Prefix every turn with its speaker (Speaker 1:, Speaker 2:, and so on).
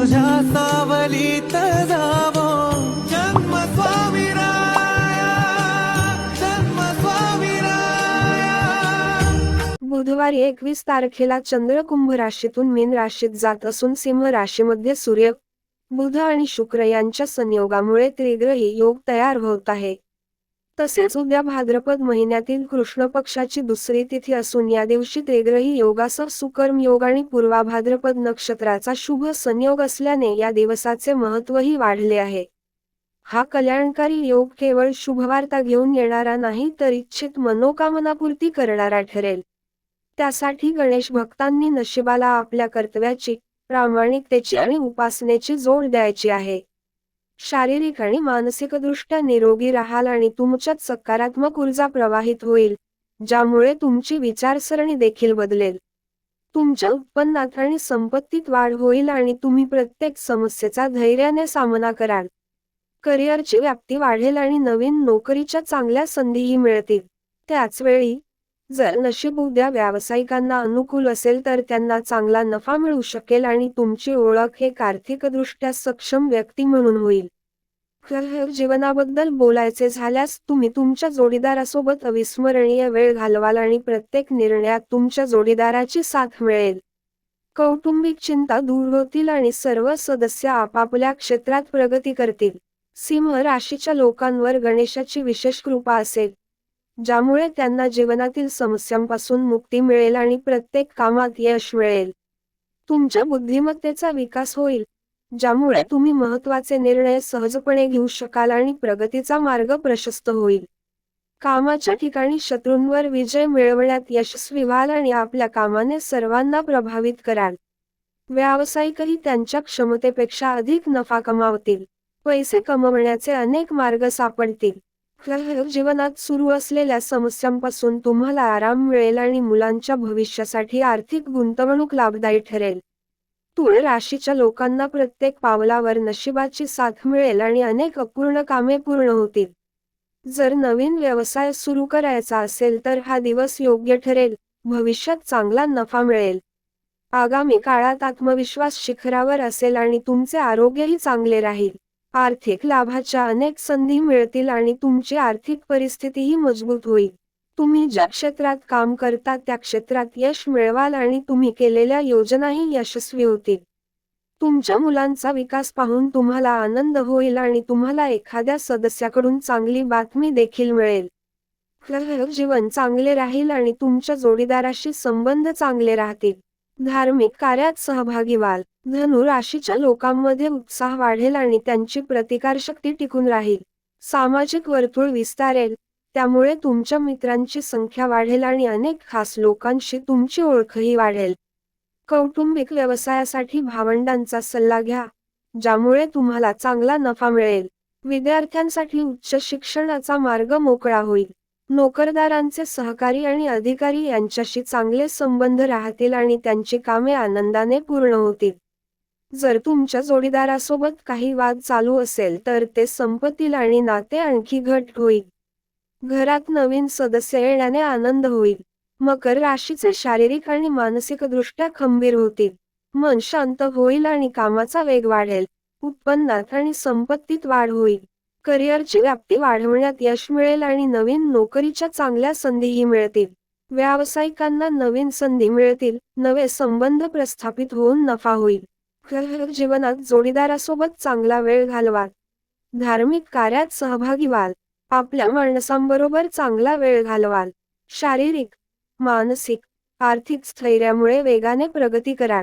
Speaker 1: तुझ्या सावलीत जावो. जन्म स्वामी
Speaker 2: बुधवारी एकवीस तारखेला चंद्र कुंभ राशीतून मीन राशीत जात असून सिंह राशीमध्ये सूर्य बुध आणि शुक्र यांच्या संयोगामुळे त्रिग्रही योग तयार होत आहे. तसेच उद्या भाद्रपद महिन्यातील कृष्ण पक्षाची दुसरी तिथी असून या दिवशी तेग्रही योगासह सुकर्म योग आणि पूर्वा भाद्रपद नक्षत्राचा शुभ संयोग असल्याने या दिवसाचे महत्वही वाढले आहे. हा कल्याणकारी योग केवळ शुभवार्ता घेऊन येणारा नाही तर इच्छित मनोकामनापूर्ती करणारा ठरेल. त्यासाठी गणेश भक्तांनी नशिबाला आपल्या कर्तव्याची प्रामाणिकतेची आणि उपासनेची जोड द्यायची आहे. शारीरिक आणि मानसिकदृष्ट्या निरोगी राहाल आणि तुमच्यात सकारात्मक ऊर्जा प्रवाहित होईल ज्यामुळे तुमची विचारसरणी देखील बदलेल. तुमच्या उत्पन्नात आणि संपत्तीत वाढ होईल आणि तुम्ही प्रत्येक समस्येचा धैर्याने सामना कराल. करिअरची व्याप्ती वाढेल आणि नवीन नोकरीच्या चांगल्या संधीही मिळतील. त्याच वेळी जर नशीब उद्या व्यावसायिकांना अनुकूल असेल तर त्यांना चांगला नफा मिळू शकेल आणि तुमची ओळख हे आर्थिकदृष्ट्या सक्षम व्यक्ती म्हणून होईल. जीवनाबद्दल बोलायचे झाल्यास तुम्ही तुमच्या जोडीदारासोबत अविस्मरणीय वेळ घालवाल आणि प्रत्येक निर्णयात तुमच्या जोडीदाराची साथ मिळेल. कौटुंबिक चिंता दूर होतील आणि सर्व सदस्य आपापल्या क्षेत्रात प्रगती करतील. सिंह राशीच्या लोकांवर गणेशाची विशेष कृपा असेल. ज्यामुळे त्यांना जीवनातील समस्यांपासून मुक्ती मिळेल आणि प्रत्येक कामात यश मिळेल. तुमच्या बुद्धिमत्तेचा विकास होईल ज्यामुळे तुम्ही महत्त्वाचे निर्णय सहजपणे घेऊ शकाल आणि प्रगतीचा मार्ग प्रशस्त होईल. कामाच्या ठिकाणी शत्रूंवर विजय मिळवण्यात यशस्वी व्हाल आणि आपल्या कामाने सर्वांना प्रभावित कराल. व्यावसायिकही त्यांच्या क्षमतेपेक्षा अधिक नफा कमावतील पैसे कमवण्याचे अनेक मार्ग सापडतील. जीवनात सुरू असलेल्या समस्यांपासून तुम्हाला आराम मिळेल आणि मुलांच्या भविष्यासाठी आर्थिक गुंतवणूक लाभदायी ठरेल. तुळ राशीच्या लोकांना प्रत्येक पावलावर नशिबाची साथ मिळेल आणि अनेक अपूर्ण कामे पूर्ण होतील. जर नवीन व्यवसाय सुरू करायचा असेल तर हा दिवस योग्य ठरेल भविष्यात चांगला नफा मिळेल. आगामी काळात आत्मविश्वास शिखरावर असेल आणि तुमचे आरोग्यही चांगले राहील. आर्थिक लाभाच्या अनेक संधी मिळतील आणि तुमची आर्थिक परिस्थितीही मजबूत होईल. तुम्ही ज्या क्षेत्रात काम करता त्या क्षेत्रात यश मिळवाल आणि तुम्ही केलेल्या योजनाही यशस्वी होतील. तुमच्या मुलांचा विकास पाहून तुम्हाला आनंद होईल आणि तुम्हाला एखाद्या सदस्याकडून चांगली बातमी देखील मिळेल. जीवन चांगले राहील आणि तुमच्या जोडीदाराशी संबंध चांगले राहतील. धार्मिक कार्यात सहभागी व्हाल. धनु राशीच्या लोकांमध्ये उत्साह वाढेल आणि त्यांची प्रतिकारशक्ती टिकून राहील. सामाजिक वर्तुळ विस्तारेल त्यामुळे तुमच्या मित्रांची संख्या वाढेल आणि अनेक खास लोकांशी तुमची ओळखही वाढेल. कौटुंबिक व्यवसायासाठी भावंडांचा सल्ला घ्या ज्यामुळे तुम्हाला चांगला नफा मिळेल. विद्यार्थ्यांसाठी उच्च शिक्षणाचा मार्ग मोकळा होईल. नोकरदारांचे सहकारी आणि अधिकारी यांच्याशी चांगले संबंध राहतील आणि त्यांची कामे आनंदाने पूर्ण होतील. जर तुमच्या जोडीदारासोबत काही वाद चालू असेल तर ते संपतील आणि नाते आणखी घट होईल. घरात नवीन सदस्य येण्याने आनंद होईल. मकर राशीचे शारीरिक आणि मानसिकदृष्ट्या खंबीर होतील. मन शांत होईल आणि कामाचा वेग वाढेल. उत्पन्नात आणि संपत्तीत वाढ होईल. करिअरची व्याप्ती वाढवण्यात यश मिळेल आणि नवीन नोकरीच्या चांगल्या संधीही मिळतील. व्यावसायिकांना नवीन संधी मिळतील. नवे संबंध प्रस्थापित होऊन नफा होईल. जीवनात जोडीदारासोबत चांगला वेळ घालवाल धार्मिक कार्यात सहभागी व्हाल. आपल्या माणसांबरोबर चांगला वेळ घालवाल. शारीरिक मानसिक आर्थिक स्थैर्यामुळे वेगाने प्रगती कराल.